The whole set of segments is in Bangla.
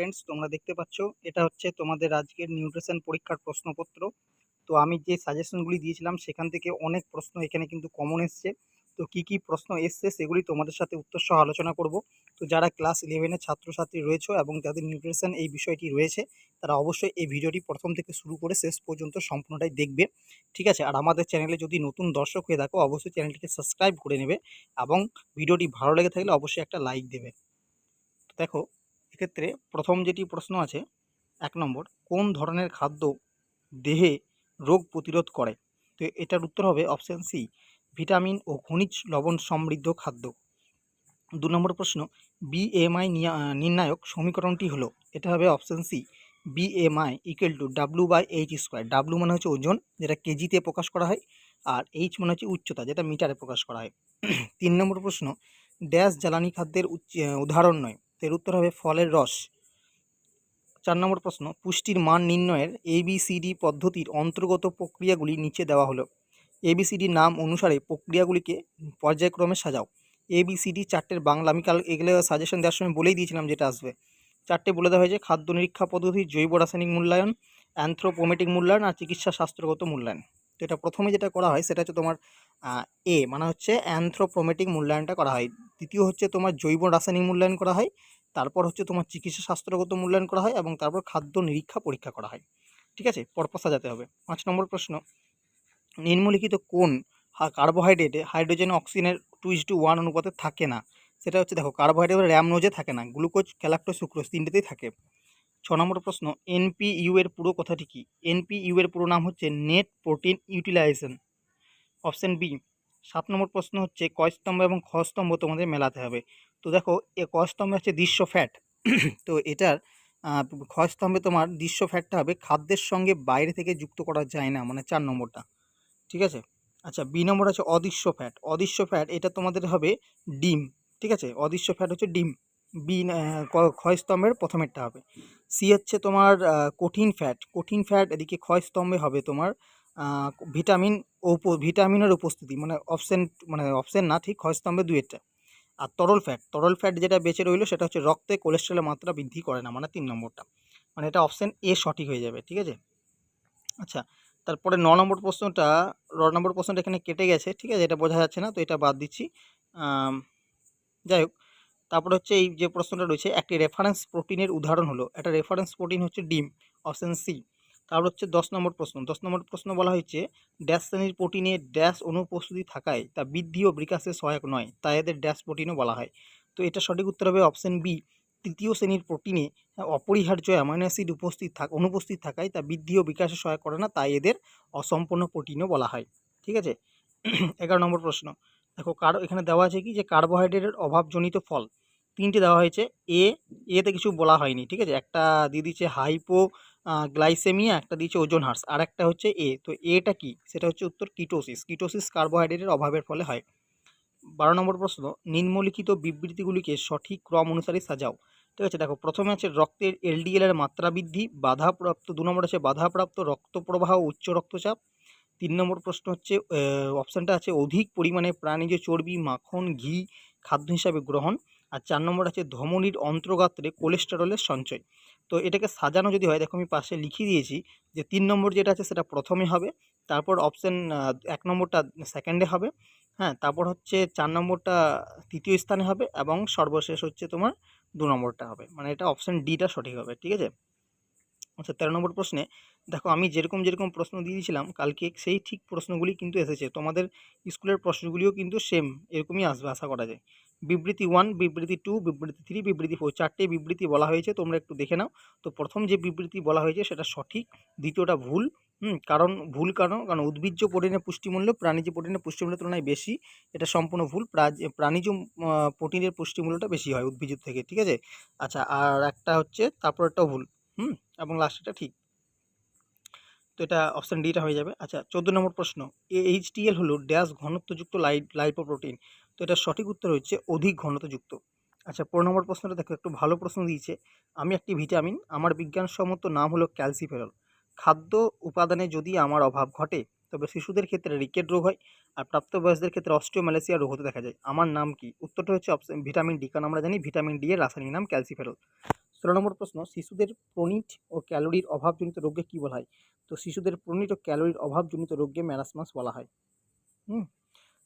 ফ্রেন্ডস তোমরা দেখতে পাচ্ছ, এটা হচ্ছে তোমাদের আজকের নিউট্রিশন পরীক্ষার প্রশ্নপত্র। তো আমি যে সাজেশনগুলি দিয়েছিলাম, সেখান থেকে অনেক প্রশ্ন এখানে কিন্তু কমন এসছে। তো কি কি প্রশ্ন এসছে, সেগুলি তোমাদের সাথে উত্তর সহ আলোচনা করব। তো যারা ক্লাস ইলেভেনের ছাত্রছাত্রী রয়েছে এবং যাদের নিউট্রিশন এই বিষয়টি রয়েছে, তারা অবশ্যই এই ভিডিওটি প্রথম থেকে শুরু করে শেষ পর্যন্ত সম্পূর্ণটাই দেখবে। ঠিক আছে? আর আমাদের চ্যানেলে যদি নতুন দর্শক হয়ে থাকো, অবশ্যই চ্যানেলটিকে সাবস্ক্রাইব করে নেবে এবং ভিডিওটি ভালো লেগে থাকলে অবশ্যই একটা লাইক দেবে। দেখো এক্ষেত্রে প্রথম যেটি প্রশ্ন আছে, এক নম্বর, কোন ধরনের খাদ্য দেহে রোগ প্রতিরোধ করে? তো এটার উত্তর হবে অপশান সি ভিটামিন ও খনিজ লবণ সমৃদ্ধ খাদ্য। দু নম্বর প্রশ্ন বিএমআই নির্ণায়ক সমীকরণটি হলো, এটা হবে option C BMI equal to W by H square W মানে হচ্ছে ওজন, যেটা কেজিতে প্রকাশ করা হয়, আর এইচ মানে হচ্ছে উচ্চতা, যেটা মিটারে প্রকাশ করা হয়। তিন নম্বর প্রশ্ন ড্যাশ জ্বালানি খাদ্যের উদাহরণ নয়। এর উত্তর হবে ফলের রস। চার নম্বর প্রশ্ন, পুষ্টির মান নির্ণয়ের এবিসিডি পদ্ধতির অন্তর্গত প্রক্রিয়াগুলি নিচে দেওয়া হলো। এবিসিডির নাম অনুসারে প্রক্রিয়াগুলিকে পর্যায়ক্রমে সাজাও। এবিসিডি চারটের বাংলা, আমি কাল এগুলো সাজেশন দেওয়ার সময় বলেই দিয়েছিলাম যেটা আসবে। চারটে বলে দেওয়া হয়েছে, খাদ্য নিরীক্ষা পদ্ধতি, জৈব রাসায়নিক মূল্যায়ন অ্যান্থ্রোপোমেটিক মূল্যায়ন আর চিকিৎসা শাস্ত্রগত মূল্যায়ন। তো এটা প্রথমে যেটা করা হয়, সেটা হচ্ছে তোমার এ মানে হচ্ছে অ্যান্থ্রোপোমেটিক মূল্যায়নটা করা হয়। দ্বিতীয় হচ্ছে তোমার জৈব রাসায়নিক মূল্যায়ন করা হয়, তারপর হচ্ছে তোমার চিকিৎসা শাস্ত্রগত মূল্যায়ন করা হয় এবং তারপর খাদ্য নিরীক্ষা পরীক্ষা করা হয়। ঠিক আছে? পরপর সাজাতে হবে। পাঁচ নম্বর প্রশ্ন। নিম্নলিখিত কোন কার্বোহাইড্রেটে হাইড্রোজেন অক্সিজেনের টু ইস টু ওয়ান অনুপাতে থাকে না? সেটা হচ্ছে দেখো, কার্বোহাইড্রেট র্যামনোজে থাকে না, গ্লুকোজ, ক্যালাক্টোজ, সুক্রোজ তিনটেতেই থাকে। ছ নম্বর প্রশ্ন, এনপিইউ এর পুরো কথাটি কি? এনপিইউ এর পুরো নাম হচ্ছে net protein utilization. Option B সাত নম্বর প্রশ্ন হচ্ছে কয় স্তম্ভ এবং খ স্তম্ভ তোমাদের মেলাতে হবে। তো দেখো, এ ক স্তম্ভে হচ্ছে দৃশ্য ফ্যাট। তো এটার খ স্তম্ভে তোমার দৃশ্য ফ্যাটটা হবে খাদ্যের সঙ্গে বাইরে থেকে যুক্ত করা যায় না মানে চার নম্বরটা। ঠিক আছে? আচ্ছা বি নম্বর আছে অদৃশ্য ফ্যাট। অদৃশ্য ফ্যাট, এটা তোমাদের হবে ডিম। ঠিক আছে? অদৃশ্য ফ্যাট হচ্ছে ডিম। বি ক্ষয় প্রথমেরটা হবে। সি হচ্ছে তোমার কঠিন ফ্যাট। কঠিন ফ্যাট এদিকে ক্ষয় স্তম্ভে হবে তোমার ভিটামিন ভিটামিনের উপস্থিতি মানে অপশন মানে অপশন না, ঠিক ক্ষয় স্তম্ভে দুইয়েরটা আর তরল ফ্যাট তরল ফ্যাট যেটা বেঁচে রইল সেটা হচ্ছে রক্তে কোলেস্ট্রলের মাত্রা বৃদ্ধি করে না মানে তিন নম্বরটা। মানে এটা অপশন এ সঠিক হয়ে যাবে, ঠিক আছে? আচ্ছা তারপরে ন নম্বর প্রশ্নটা ন নম্বর প্রশ্নটা এখানে কেটে গেছে, ঠিক আছে? এটা বোঝা যাচ্ছে না, তো এটা বাদ দিচ্ছি। যাই হোক, তারপরে হচ্ছে এই যে প্রশ্নটা রয়েছে, একটি রেফারেন্স প্রোটিনের উদাহরণ হলো। একটা রেফারেন্স প্রোটিন হচ্ছে ডিম, অপশন সি তারপর হচ্ছে দশ নম্বর প্রশ্ন। দশ নম্বর প্রশ্ন বলা হয়েছে, ড্যাশ শ্রেণির প্রোটিনে ড্যাশ অনুপস্থিতি থাকায় তা বৃদ্ধি ও বিকাশে সহায়ক নয়, তাই এদের ড্যাশ প্রোটিনও বলা হয়। তো এটা সঠিক উত্তর হবে অপশন বি, তৃতীয় শ্রেণির প্রোটিনে অপরিহার্য অ্যামাইনো অ্যাসিড উপস্থিত থাক, অনুপস্থিত থাকায় তা বৃদ্ধি ও বিকাশে সহায়ক করে না, তাই এদের অসম্পূর্ণ প্রোটিনও বলা হয়। ঠিক আছে? এগারো নম্বর প্রশ্ন। দেখো কার, এখানে দেওয়া আছে কি যে কার্বোহাইড্রেটের অভাবজনিত ফল। তিনটে দেওয়া হয়েছে, এ এতে কিছু বলা হয়নি। ঠিক আছে? একটা দিয়ে দিচ্ছে হাইপো গ্লাইসেমিয়া, একটা দিয়েছে ওজন হ্রাস আর একটা হচ্ছে এ। তো এটা কি? সেটা হচ্ছে উত্তর, কিটোসিস। কিটোসিস কার্বোহাইড্রেটের অভাবের ফলে হয়। বারো নম্বর প্রশ্ন, নিম্নলিখিত বিবৃতিগুলিকে সঠিক ক্রম অনুসারে সাজাও। ঠিক আছে, দেখো, প্রথমে আছে রক্তের এলডিএল এর মাত্রা বৃদ্ধি, বাধাপ্রাপ্ত, দু নম্বর আছে বাধাপ্রাপ্ত রক্ত প্রবাহ উচ্চ রক্তচাপ। তিন নম্বর প্রশ্ন হচ্ছে অপশানটা আছে অধিক পরিমাণে প্রাণীজ চর্বি, মাখন, ঘি, খাদ্য হিসাবে গ্রহণ। আর চার নম্বর আছে ধমনির অন্তর্গাত্রে কোলেস্টেরলের সঞ্চয়। তো এটাকে সাজানো যদি হয়, দেখো আমি পাশে লিখিয়ে দিয়েছি যে তিন নম্বর যেটা আছে সেটা প্রথমে হবে, তারপর অপশান এক নম্বরটা সেকেন্ডে হবে হ্যাঁ তারপর হচ্ছে চার নম্বরটা তৃতীয় স্থানে হবে এবং সর্বশেষ হচ্ছে তোমার দু নম্বরটা হবে। মানে এটা অপশান ডিটা সঠিক হবে, ঠিক আছে? আচ্ছা তেরো নম্বর প্রশ্নে, দেখো আমি যেরকম যেরকম প্রশ্ন দিয়ে দিয়েছিলাম, কালকে সেই ঠিক প্রশ্নগুলি কিন্তু এসেছে। তোমাদের স্কুলের প্রশ্নগুলিও কিন্তু সেম এরকমই আসবে আশা করা যায়। বিবৃতি ওয়ান বিবৃতি টু বিবৃতি থ্রি বিবৃতি ফোর চারটে বিবৃতি বলা হয়েছে, তোমরা একটু দেখে নাও। তো প্রথম যে বিবৃতি বলা হয়েছে, সেটা সঠিক। দ্বিতীয়টা ভুল, হুম, কারণ, ভুল কারণ কারণ উদ্ভিজ্জ প্রোটিনের পুষ্টিমূল্য, প্রাণীজ প্রোটিনের পুষ্টিমূল্যের তুলনায় বেশি। এটা সম্পূর্ণ ভুল প্রাণীজ প্রোটিনের পুষ্টিমূল্যটা বেশি হয় উদ্ভিজ থেকে, ঠিক আছে? আচ্ছা আর একটা হচ্ছে তারপরেরটাও ভুল, হুম, এবং লাস্টেরটা ঠিক। তো এটা অপশান ডিটা হয়ে যাবে। আচ্ছা চোদ্দ নম্বর প্রশ্ন এইচটিএল হলো ড্যাশ ঘনত্বযুক্ত লাই লাইপোপ্রোটিন তো এটা সঠিক উত্তর হচ্ছে অধিক ঘনত্বযুক্ত আচ্ছা পনেরো নম্বর প্রশ্নটা দেখো, একটু ভালো প্রশ্ন দিয়েছে। আমি একটি ভিটামিন, আমার বিজ্ঞানসম্মত নাম হলো ক্যালসিফেরল। খাদ্য উপাদানে যদি আমার অভাব ঘটে, তবে শিশুদের ক্ষেত্রে রিকেট রোগ হয় আর প্রাপ্তবয়স্কদের ক্ষেত্রে অস্টিওম্যালেসিয়া রোগ হতে দেখা যায়। আমার নাম কি? উত্তরটা হচ্ছে অপশন ভিটামিন ডি, কারণ আমরা জানি ভিটামিন ডি এর রাসায়নিক নাম ক্যালসিফেরল। ষোলো নম্বর প্রশ্ন, শিশুদের প্রনিট ও ক্যালোরির অভাবজনিত রোগকে কী বলা হয়? তো শিশুদের প্রনিট ও ক্যালোরির অভাবজনিত রোগকে ম্যারাসমাস বলা হয়। হুম?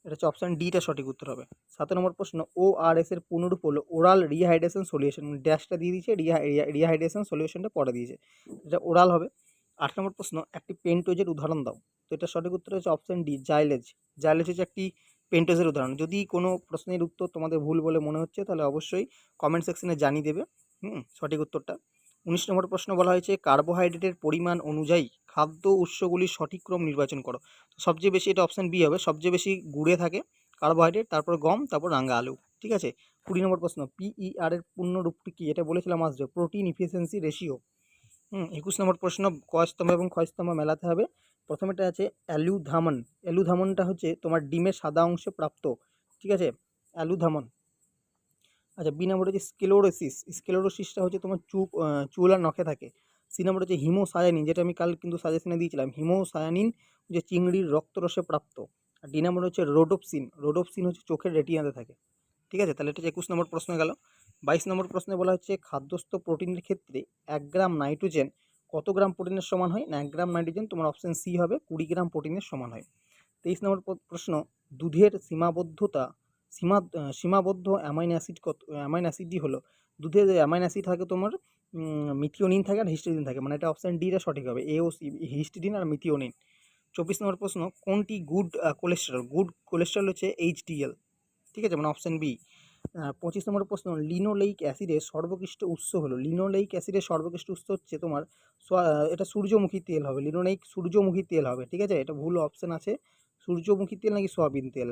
এটা হচ্ছে অপশান ডিটা সঠিক উত্তর হবে। সাত নম্বর প্রশ্ন ও আর এস এর পূর্ণরূপ হলো ওরাল রিহাইড্রেশন সলিউশন ড্যাশটা দিয়ে দিয়েছে রিহাইড্রেশন সলিউশনটা পরে দিয়েছে। এটা ওরাল হবে। আট নম্বর প্রশ্ন, একটি পেন্টোজের উদাহরণ দাও। তো এটা সঠিক উত্তর হচ্ছে অপশান ডি জাইলেজ জাইলেজ হচ্ছে একটি পেন্টোজের উদাহরণ। যদি কোনো প্রশ্নের উত্তর তোমাদের ভুল বলে মনে হচ্ছে, তাহলে অবশ্যই কমেন্ট সেকশনে জানিয়ে দেবে। হুম, সঠিক উত্তরটা। উনিশ নম্বর প্রশ্ন বলা হয়েছে, কার্বোহাইড্রেটের পরিমাণ অনুযায়ী খাদ্য উৎসগুলির সঠিক ক্রম নির্বাচন করো। সবচেয়ে বেশি এটা অপশান বি হবে, সবচেয়ে বেশি গুড়ে থাকে কার্বোহাইড্রেট, তারপর গম, তারপর রাঙা আলু, ঠিক আছে? কুড়ি নম্বর প্রশ্ন পিইআর এর পূর্ণ রূপটি কি? এটা বলেছিলাম আসবে প্রোটিন ইফিসিয়েন্সি রেশিও হুম, একুশ নম্বর প্রশ্ন, কয়স্তম্ভ এবং ক্ষয়স্তম্ভ মেলাতে হবে? প্রথমেটা আছে, অ্যালুধামন। অ্যালুধামনটা হচ্ছে তোমার ডিমের সাদা অংশে প্রাপ্ত, ঠিক আছে? অ্যালুধামন। আচ্ছা বি নম্বর হচ্ছে স্কেলোরোসিস স্কেলোরোসিসটা হচ্ছে তোমার চুপ চুল আর নখে থাকে। সি নম্বর হচ্ছে হিমোসায়ানিন যেটা আমি কাল কিন্তু সাজেশনে দিয়েছিলাম। হিমোসায়ানিন যে চিংড়ির রক্তরসে প্রাপ্ত। আর ডি নম্বর হচ্ছে রোডোপসিন রোডোপসিন হচ্ছে চোখের রেটিনাতে থাকে। ঠিক আছে? তাহলে এটা একুশ নম্বর প্রশ্ন গেল। বাইশ নম্বর প্রশ্নে বলা হচ্ছে খাদ্যস্থ প্রোটিনের ক্ষেত্রে এক গ্রাম নাইট্রোজেন কত গ্রাম প্রোটিনের সমান হয়? না, এক গ্রাম নাইট্রোজেন তোমার অপশান সি হবে, কুড়ি গ্রাম প্রোটিনের সমান হয়। তেইশ নম্বর প্রশ্ন, দুধের সীমাবদ্ধতা সীমা সীমাবদ্ধ অ্যামাইন অ্যাসিড কত, অ্যামাইন অ্যাসিডই হলো। দুধে যে অ্যামাইন অ্যাসিড থাকে তোমার মিথিওনিন থাকে আর হিস্টিডিন থাকে। মানে এটা অপশান ডিটা সঠিক হবে এ সি হিস্টিডিন আর মিথিওনিন। চব্বিশ নম্বর প্রশ্ন, কোনটি গুড কোলেস্টেরল গুড কোলেস্টেরল হচ্ছে এইচডিএল ঠিক আছে? মানে অপশান বি পঁচিশ নম্বর প্রশ্ন লিনোলেইক অ্যাসিডের সর্বোকৃষ্ট উৎস হলো। লিনোলেইক অ্যাসিডের সর্বোকৃষ্ট উৎস হচ্ছে তোমার এটা সূর্যমুখী তেল হবে। লিনোলেইক সূর্যমুখী তেল হবে, ঠিক আছে? এটা ভুল অপশান আছে। সূর্যমুখী তেল নাকি সয়াবিন তেল?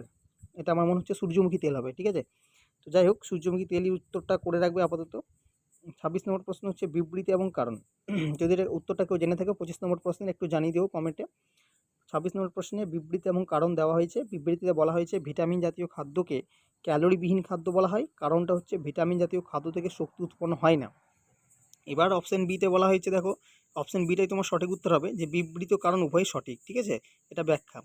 এটা আমার মনে হচ্ছে সূর্যমুখী তেল হবে, ঠিক আছে? তো যাই হোক, সূর্যমুখী তেলই উত্তরটা করে রাখবে আপাতত। ছাব্বিশ নম্বর প্রশ্ন হচ্ছে বিবৃতি এবং কারণ। যদি এর উত্তরটা কেউ জেনে থাকে, পঁচিশ নম্বর প্রশ্নের একটু জানিয়ে দেবো কমেন্টে। ছাব্বিশ নম্বর প্রশ্নে বিবৃতি এবং কারণ দেওয়া হয়েছে। বিবৃতিতে বলা হয়েছে ভিটামিন জাতীয় খাদ্যকে ক্যালোরিবিহীন খাদ্য বলা হয়। কারণটা হচ্ছে ভিটামিন জাতীয় খাদ্য থেকে শক্তি উৎপন্ন হয় না। এবার অপশান বিতে বলা হয়েছে, দেখো। অপশান বিটাই তোমার সঠিক উত্তর হবে যে বিবৃত কারণ উভয়ই সঠিক, ঠিক আছে? এটা ব্যাখ্যা।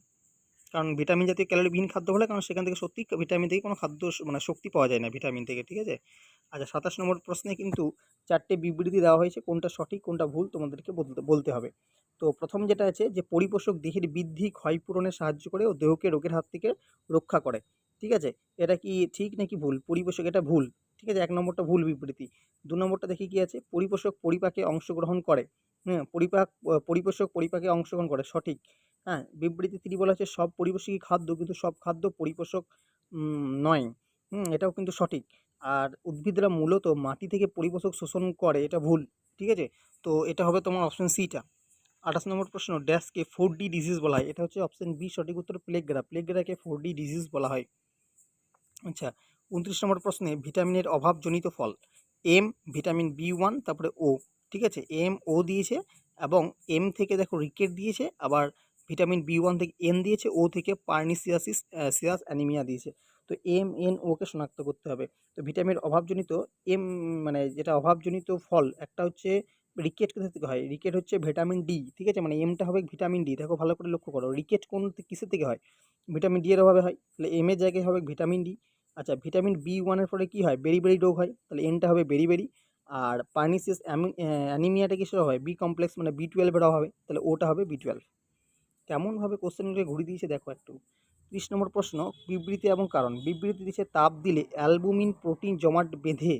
কারণ ভিটামিন জাতীয় ক্যালোরিবিহীন খাদ্য হলে কারণ সেখান থেকে সত্যি ভিটামিন থেকে কোনো খাদ্য মানে শক্তি পাওয়া যায় না ভিটামিন থেকে, ঠিক আছে? আচ্ছা সাতাশ নম্বর প্রশ্নে কিন্তু চারটে বিবৃতি দেওয়া হয়েছে, কোনটা সঠিক, কোনটা ভুল তোমাদেরকে বলতে হবে। তো প্রথম যেটা আছে যে, পরিপোষক দেহের বৃদ্ধি ক্ষয়পূরণে সাহায্য করে ও দেহকে রোগের হাত থেকে রক্ষা করে, ঠিক আছে? এটা কি ঠিক নাকি ভুল? পরিপোষক এটা ভুল, ঠিক আছে? এক নম্বরটা ভুল বিবৃতি। দু নম্বরটা দেখি কি আছে? পরিপোষক পরিপাকে অংশগ্রহণ করে হ্যাঁ পরিপাক, পরিপোষক পরিপাকে অংশগ্রহণ করে, সঠিক। হ্যাঁ বিবৃতি তিনি বলা হচ্ছে সব পরিপোষকই খাদ্য, কিন্তু সব খাদ্য পরিপোষক নয়। এটাও কিন্তু সঠিক। আর উদ্ভিদরা মূলত মাটি থেকে পরিপোষক শোষণ করে, এটা ভুল, ঠিক আছে? তো এটা হবে তোমার অপশন সিটা আঠাশ নম্বর প্রশ্ন, ড্যাশকে ফোর ডি ডিজিজ বলা হয়। এটা হচ্ছে অপশন বি সঠিক উত্তর প্লেগরা। প্লেগরাকে ফোর ডি ডিজিজ বলা হয়। আচ্ছা উনত্রিশ নম্বর প্রশ্নে, ভিটামিনের অভাবজনিত ফল। এম ভিটামিন বি ওয়ান তারপরে ও ঠিক আছে? এম ও দিয়েছে এবং এম থেকে দেখো রিকেট দিয়েছে, আবার ভিটামিন বি ওয়ান থেকে এন দিয়েছে ও থেকে পার্নিসিয়াসিস সিয়াস অ্যানিমিয়া দিয়েছে। তো এম এন ওকে শনাক্ত করতে হবে। তো ভিটামিনের অভাবজনিত এম মানে যেটা অভাবজনিত ফল, একটা হচ্ছে রিকেট কোথা থেকে হয়? রিকেট হচ্ছে ভিটামিন ডি ঠিক আছে? মানে এমটা হবে ভিটামিন ডি দেখো ভালো করে লক্ষ্য করো। রিকেট কোন কিসের থেকে হয়? ভিটামিন ডি এর অভাবে হয়। তাহলে এম এর জায়গায় হবে ভিটামিন ডি আচ্ছা ভিটামিন বি ওয়ানের ফলে কী হয়? বেরি বেরি রোগ হয়। তাহলে এনটা হবে বেরি বেরি। আর পার্নিসিস অ্যানিমিয়াটা কিসের হয় বি কমপ্লেক্স মানে বি টুয়েলভের অভাবে। তাহলে ওটা হবে বি টুয়েলভ কেমনভাবে কোশ্চেনগুলো ঘুরিয়ে দিয়েছে দেখো একটু। ত্রিশ নম্বর প্রশ্ন, বিবৃতি এবং কারণ। বিবৃতি দিচ্ছে তাপ দিলে অ্যালবুমিন প্রোটিন জমাট বেঁধে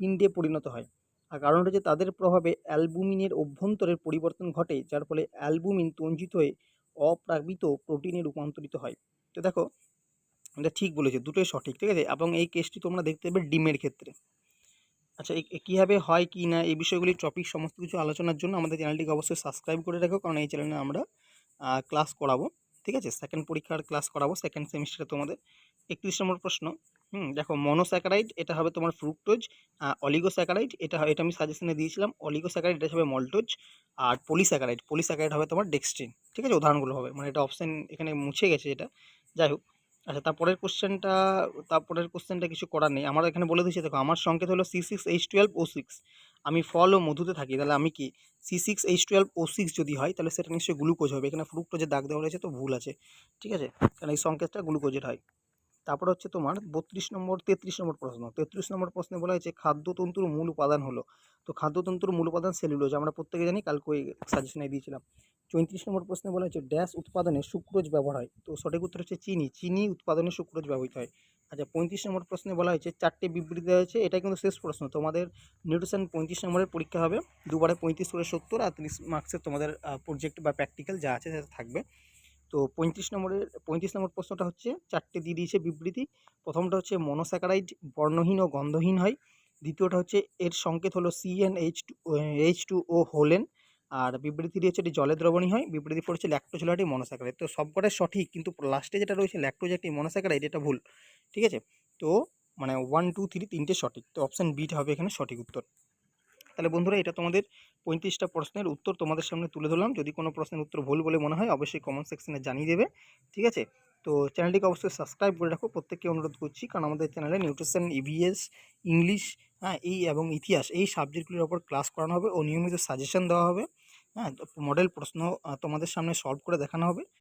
পিণ্ডে পরিণত হয়। আর কারণ হচ্ছে তাদের প্রভাবে অ্যালবুমিনের অভ্যন্তরের পরিবর্তন ঘটে, যার ফলে অ্যালবুমিন তঞ্জিত হয়ে অপ্রাবিত প্রোটিনে রূপান্তরিত হয়। তো দেখো, এটা ঠিক বলেছে, দুটোই সঠিক, ঠিক আছে? এবং এই কেসটি তোমরা দেখতে পাবে ডিমের ক্ষেত্রে। আচ্ছা কীভাবে হয়, কি না, এই বিষয়গুলি টপিক সমস্ত কিছু আলোচনার জন্য আমাদের চ্যানেলটিকে অবশ্যই সাবস্ক্রাইব করে রাখো, কারণ এই চ্যানেলে আমরা ক্লাস করাবো, ঠিক আছে? সেকেন্ড পরীক্ষার ক্লাস করাবো সেকেন্ড সেমিস্টারে তোমাদের একত্রিশ নম্বর প্রশ্ন। হুম, দেখো মনোস্যাকারাইড এটা হবে তোমার ফ্রুক্টোজ অলিগোস্যাকারাইড এটা এটা আমি সাজেশনে দিয়েছিলাম অলিগোস্যাকারাইড এটা হবে মল্টোজ আর পলিস্যাকারাইড পলিস্যাকারাইড হবে তোমার ডেক্সট্রিন ঠিক আছে? উদাহরণগুলো হবে মানে এটা অপশান এখানে মুছে গেছে এটা। যাই হোক আচ্ছা তারপরের কোশ্চেনটা তারপরের কোশ্চেনটা কিছু করার নেই। আমার এখানে বলে দিয়েছে, দেখো, আমার সংকেত হলো C six H twelve O six আমি ফল ও মধুতে থাকি, তাহলে আমি কি C six H twelve O six যদি হয়, তাহলে সেটা নিশ্চয়ই গ্লুকোজ হবে। এখানে ফ্রুক্টোজের দাগ দেওয়া রয়েছে, তো ভুল আছে। ঠিক আছে? কারণ এই সংকেতটা গ্লুকোজের হয়। তারপর হচ্ছে তোমার বত্রিশ নম্বর, তেত্রিশ নম্বর প্রশ্ন। তেত্রিশ নম্বর প্রশ্নে বলা হয়েছে, খাদ্যতন্তুর মূল উপাদান হলো। তো খাদ্যতন্তুর মূল উপাদান সেলুলোজ আমরা প্রত্যেকে জানি, কালকে ওই সাজেশনে দিয়েছিলাম। চৌত্রিশ নম্বর প্রশ্নে বলা হয়েছে ড্যাশ উৎপাদনে সুক্রোজ ব্যবহার হয়। তো সঠিক উত্তর হচ্ছে চিনি। চিনি উৎপাদনে সুক্রোজ ব্যবহৃত হয়। আচ্ছা পঁয়ত্রিশ নম্বর প্রশ্নে বলা হয়েছে, চারটে বিবৃতি দেওয়া হয়েছে এটা কিন্তু শেষ প্রশ্ন। তোমাদের নিউট্রিশন পঁয়ত্রিশ নম্বরের পরীক্ষা হবে। দুবারে পঁয়ত্রিশ করে সত্তর আর তিরিশ মার্কসের তোমাদের প্রজেক্ট বা প্র্যাকটিক্যাল যা আছে, সেটা থাকবে। তো পঁয়ত্রিশ নম্বরের পঁয়ত্রিশ নম্বর প্রশ্নটা হচ্ছে, চারটে দিয়ে দিয়েছে বিবৃতি। প্রথমটা হচ্ছে মনোস্যাকারাইড বর্ণহীন ও গন্ধহীন হয়। দ্বিতীয়টা হচ্ছে এর সংকেত হলো CN H two H two O Hollen. আর বিবৃতি দিয়েছে এটি জলে দ্রবণী হয়। বিবৃতি পড়েছে ল্যাক্টোজ হলো একটি মনোস্যাকারাইড তো সবকটাই সঠিক, কিন্তু লাস্টে যেটা রয়েছে ল্যাক্টোজ একটি মনোস্যাকারাইড এটা ভুল। ঠিক আছে? তো মানে ওয়ান টু থ্রি তিনটে সঠিক। তো অপশান বিটা হবে এখানে সঠিক উত্তর। তাহলে বন্ধুরা এটা তোমাদের পঁয়ত্রিশটা প্রশ্নের উত্তর তোমাদের সামনে তুলে ধরলাম। যদি কোনো প্রশ্নের উত্তর ভুল বলে মনে হয়, অবশ্যই কমেন্ট সেকশনে জানিয়ে দেবে, ঠিক আছে? তো চ্যানেলটিকে অবশ্যই সাবস্ক্রাইব করে রাখো। প্রত্যেককে অনুরোধ করছি, কারণ আমাদের চ্যানেলে নিউট্রিশন ইভিএস ইংলিশ হ্যাঁ এই এবং ইতিহাস, এই সাবজেক্টগুলির ওপর ক্লাস করানো হবে ও নিয়মিত সাজেশন দেওয়া হবে হ্যাঁ মডেল প্রশ্ন তোমাদের সামনে সলভ করে দেখানো হবে।